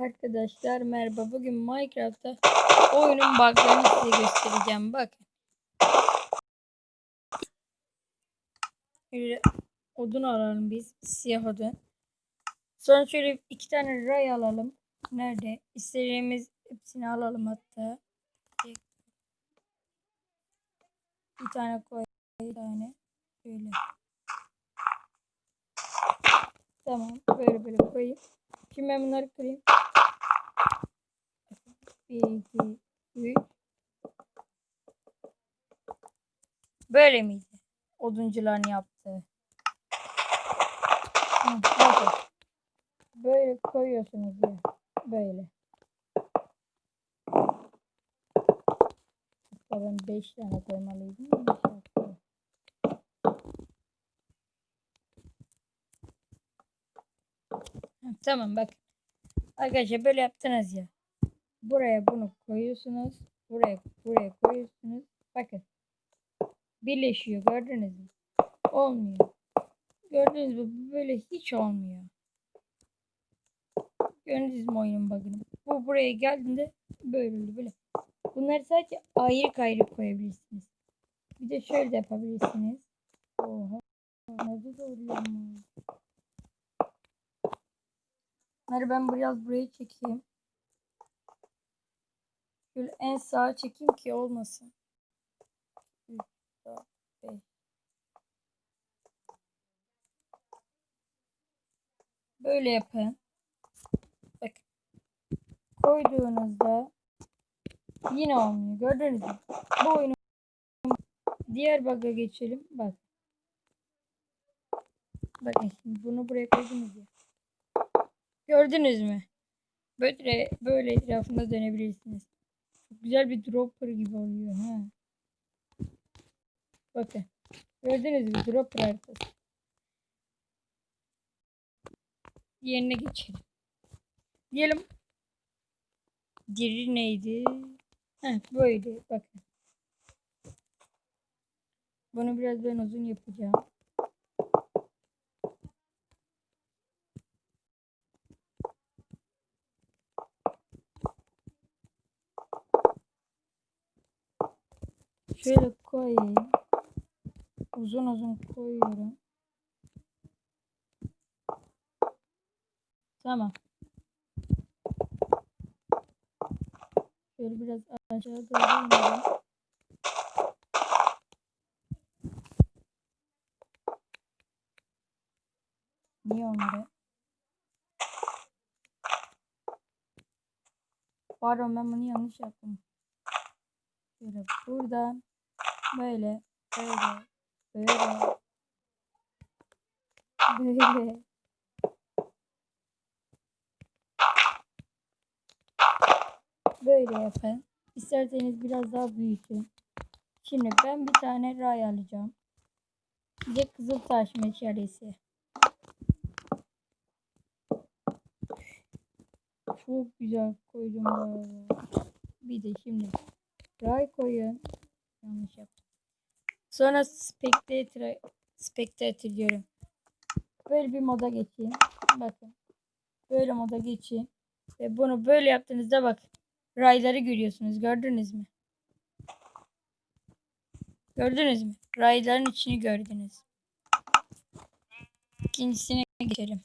Arkadaşlar merhaba. Bugün Minecraft'ta oyunun bug'larını size göstereceğim. Bakın. Şöyle odun alalım biz. Siyah odun. Sonra şöyle iki tane ray alalım. Nerede? İstediğimiz hepsini alalım hatta. Bir tane koy. Bir tane. Şöyle. Tamam. Böyle böyle koyayım. Şimdi ben bunları kırayım. 1, 2, 3. Böyle miydi? Oduncuların yaptığı. Hı. Böyle koyuyorsunuz ya. Böyle. Hatta ben 5 tane koymalıydım. Tamam bak. Arkadaşlar böyle yaptınız ya. Buraya bunu koyuyorsunuz. Buraya buraya koyuyorsunuz. Bakın. Birleşiyor gördünüz mü? Olmuyor. Gördünüz mü? Böyle hiç olmuyor. Gördünüz mü oyunun bug'ını? Bu buraya geldiğinde böyle oldu böyle. Bunları sadece ayrı ayrı koyabilirsiniz. Bir de şöyle de yapabilirsiniz. Oha. Nasıl da oluyor ama. Bunları ben biraz buraya çekeyim. Şöyle en sağa çekeyim ki olmasın. 3, 4, 5. Böyle yapın. Bak. Koyduğunuzda yine olmuyor. Gördünüz mü? Bu oyunun diğer bug'a geçelim. Bak. Bakın şimdi bunu buraya koydunuz ya. Gördünüz mü? Böyle böyle etrafında dönebilirsiniz. Çok güzel bir dropper gibi oluyor ha. Bakın. Gördünüz mü? Dropper haritası. Yerine geçelim. Diyelim. Diri neydi? Heh, böyle. Bakın. Bunu biraz ben uzun yapacağım. Şöyle koyayım. Uzun uzun koyuyorum. Tamam. Şöyle biraz aşağı doğru inelim. Niye onları? Pardon ben bunu yanlış yaptım. Şöyle buradan böyle böyle böyle böyle böyle yapın. İsterseniz biraz daha büyütün. Şimdi ben bir tane ray alacağım. Bir de kızıl taş meşalesi. Çok güzel koydum. Bir de şimdi ray koyun. Sonra spectator, spectator diyorum. Böyle bir moda geçeyim. Bakın. Böyle moda geçeyim. Ve bunu böyle yaptığınızda bak. Rayları görüyorsunuz. Gördünüz mü? Gördünüz mü? Rayların içini gördünüz. İkincisine geçelim.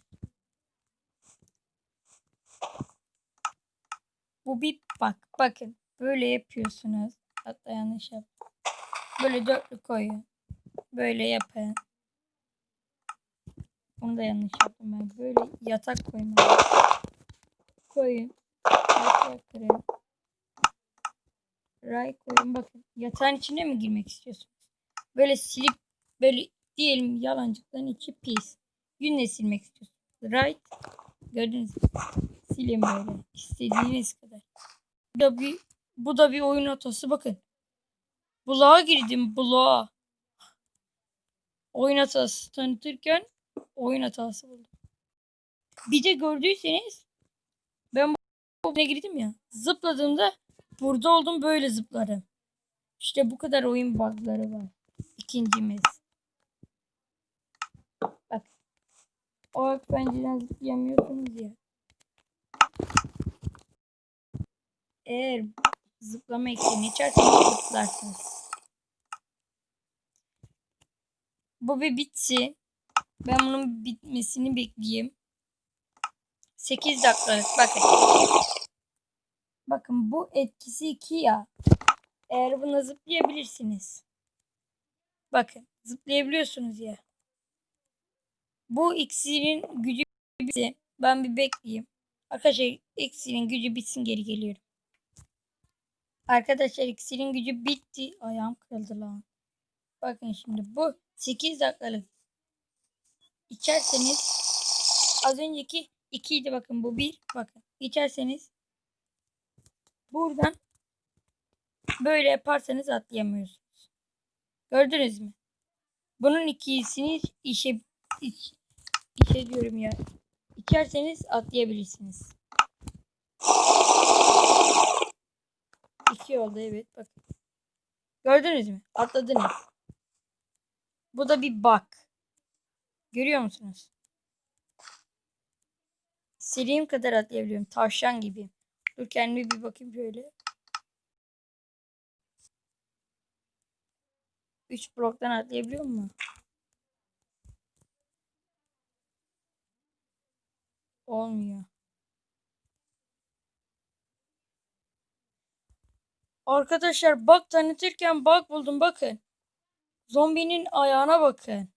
Bu bir bak. Bakın. Böyle yapıyorsunuz. Hatta yanlış yaptım. Böyle dörtlü koyun. Böyle yapın. Bunu da yanlış yaptım ben. Böyle yatak koymalıyım. Koyun. Aşağı kırın. Ray koyun. Bakın. Yatağın içine mi girmek istiyorsunuz? Böyle silip böyle diyelim yalancıkların içi pis. Günle silmek istiyorsunuz. Right. Gördünüz mü? Silin böyle. İstediğiniz kadar. Bu da bir bu da bir oyun hatası bakın. Bulağa girdim bulağa. Oyun hatası tanıtırken oyun hatası buldum. Bir de gördüyseniz ben bu girdim ya. Zıpladığımda burada oldum böyle zıplarım. İşte bu kadar oyun bug'ları var. İkincimiz. Bak. O pencereden zıplayamıyorsunuz ya. Eğer zıplama eklerini içerseniz zıplarsınız. Bu bir bitsi. Ben bunun bitmesini bekleyeyim. 8 dakikalık bakın. Bakın bu etkisi 2 ya. Eğer buna zıplayabilirsiniz. Bakın zıplayabiliyorsunuz ya. Bu iksirin gücü bitsin. Ben bir bekleyeyim. Arkadaşlar iksirin gücü bitsin geri geliyorum. Arkadaşlar iksirin gücü bitti. Ayağım kırıldı lan. Bakın şimdi bu 8 dakikalık. İçerseniz az önceki 2 idi bakın bu 1. Bakın içerseniz buradan böyle yaparsanız atlayamıyorsunuz. Gördünüz mü? Bunun ikisini işe iç, işe diyorum ya. İçerseniz atlayabilirsiniz. İki oldu evet bakın. Gördünüz mü? Atladınız. Bu da bir bug. Görüyor musunuz? İstediğim kadar atlayabiliyorum. Tavşan gibi. Dur kendime bir bakayım şöyle. 3 bloktan atlayabiliyor mu? Olmuyor. Arkadaşlar bak tanıtırken bak buldum bakın. Zombinin ayağına bakın.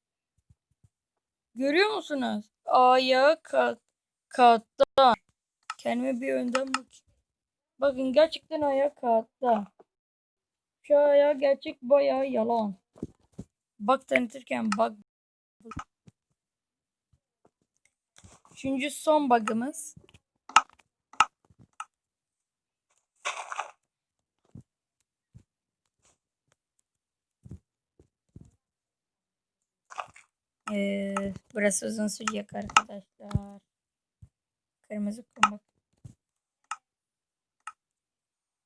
Görüyor musunuz? Ayağı kat, katta. Kendime bir önden bakayım. Bakın gerçekten ayağı katta. Şu ayağı gerçek bayağı yalan. Bak tanıtırken bak. Üçüncü son bug'ımız. Ee, burası uzun sürecek arkadaşlar. Kırmızı kum bak.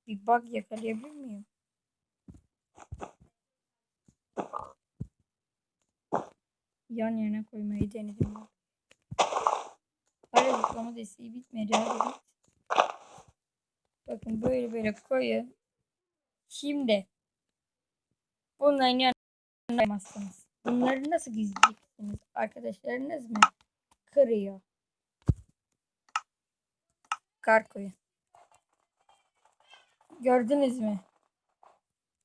Bir bug yakalayabilir miyim? Yan yana koymayı denedim. Hala zıplama desteği bitmedi. Hadi bit. Bakın böyle böyle koyun. Şimdi bunların yanına koymazsınız. Bunları nasıl gizleyeceksiniz? Arkadaşlarınız mı? Kırıyor. Kar koyun. Gördünüz mü?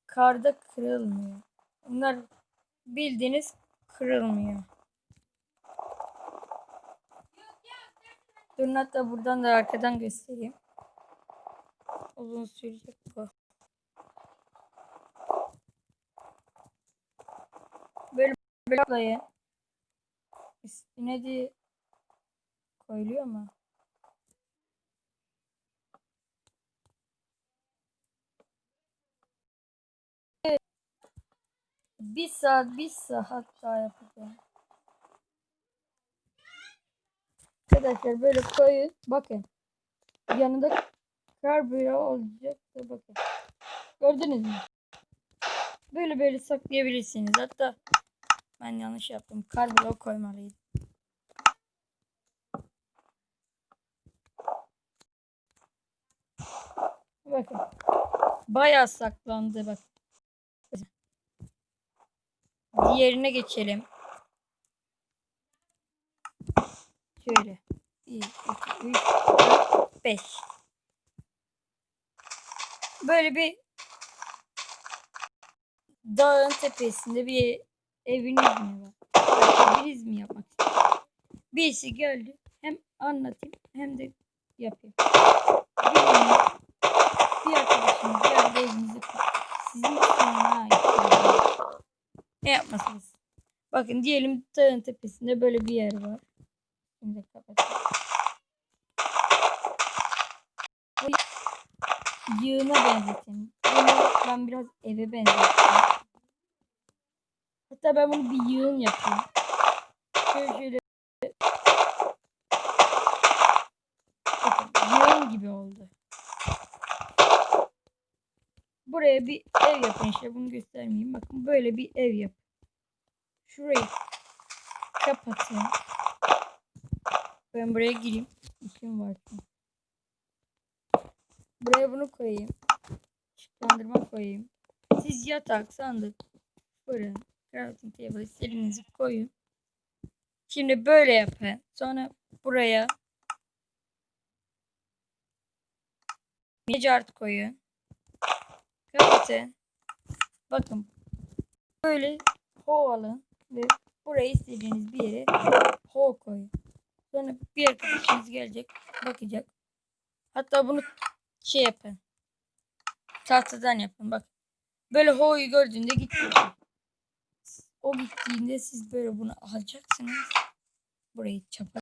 Karda kırılmıyor. Bunlar bildiğiniz kırılmıyor. Durun hatta buradan da arkadan göstereyim. Uzun sürecek bu. Atlayın. Üstüne de koyuluyor mu? Bir saat, bir saat daha yapacağım. Arkadaşlar böyle koyun. Bakın. Yanında kar böyle olacak bakın. Gördünüz mü? Böyle böyle saklayabilirsiniz. Hatta ben yanlış yaptım. Kar blok koymalıydım. Bakın. Bayağı saklandı bak. Diğerine geçelim. Şöyle. 1, 2, 3, 4, 5. Böyle bir dağın tepesinde bir eviniz mi var? Eviniz mi yapmak? Birisi geldi. Hem anlatayım hem de yapayım. Bir arkadaşınız geldi evinizi. Sizin sonra ihtiyacınız ne yapmasınız? Bakın diyelim dağın tepesinde böyle bir yer var. Şimdi kapatayım. Yığına benzetin. Bunu ben biraz eve benzettim. Hatta ben bunu bir yığın yapayım. Şöyle şöyle. Yığın gibi oldu. Buraya bir ev yapın işte bunu göstermeyeyim. Bakın böyle bir ev yap. Şurayı kapatın. Ben buraya gireyim. İşim var. Buraya bunu koyayım. Işıklandırma koyayım. Siz yatak, sandık, fırın, crafting table istediğinizi koyun. Şimdi böyle yapın. Sonra buraya Mecart koyun. Kapatın. Bakın. Böyle ho alın ve buraya istediğiniz bir yere ho koyun. Sonra bir arkadaşınız gelecek, bakacak. Hatta bunu şey yapın. Tahtadan yapın bak. Böyle ho'yu gördüğünde gitti. O gittiğinde siz böyle bunu alacaksınız. Burayı çapa.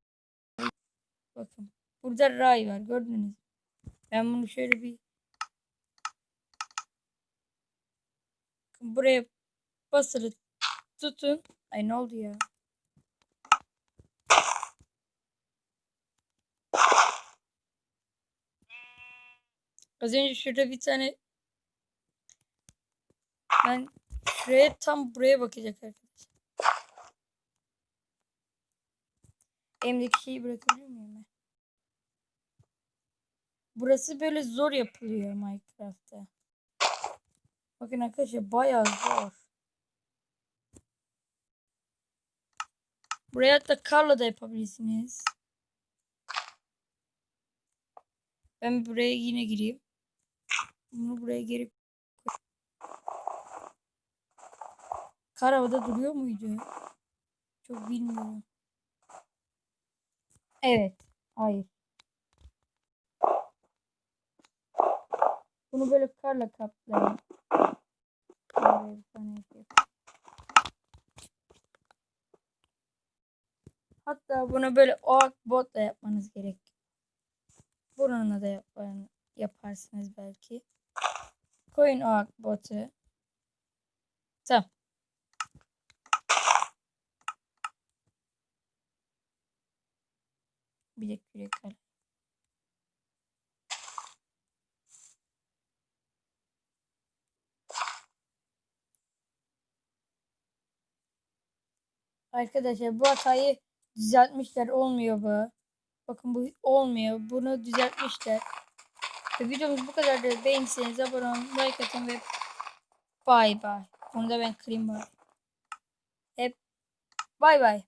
Bakın. Burada ray var gördünüz? Ben bunu şöyle bir buraya basılı tutun. Ay ne oldu ya? Az önce şurada bir tane ben şuraya tam buraya bakacak arkadaşlar. Elimdeki şeyi bırakabilir miyim ben? Burası böyle zor yapılıyor Minecraft'ta. Bakın arkadaşlar bayağı zor. Buraya hatta karla da yapabilirsiniz. Ben buraya yine gireyim. Bunu buraya geri Kar havada duruyor muydu? Çok bilmiyorum. Evet. Hayır. Bunu böyle karla kaplayın. Buraya bir tane yapayım. Hatta bunu böyle oak botla yapmanız gerek. Bununla da yapar, yaparsınız belki. Koyun oak botu. Tamam. Bir de kürek. Arkadaşlar bu hatayı düzeltmişler. Olmuyor bu. Bakın bu olmuyor. Bunu düzeltmişler. Ve videomuz bu kadardır. Beğenirseniz abone olun, like atın ve bay bay. Bunu da ben kırayım bari. Hep bay bay.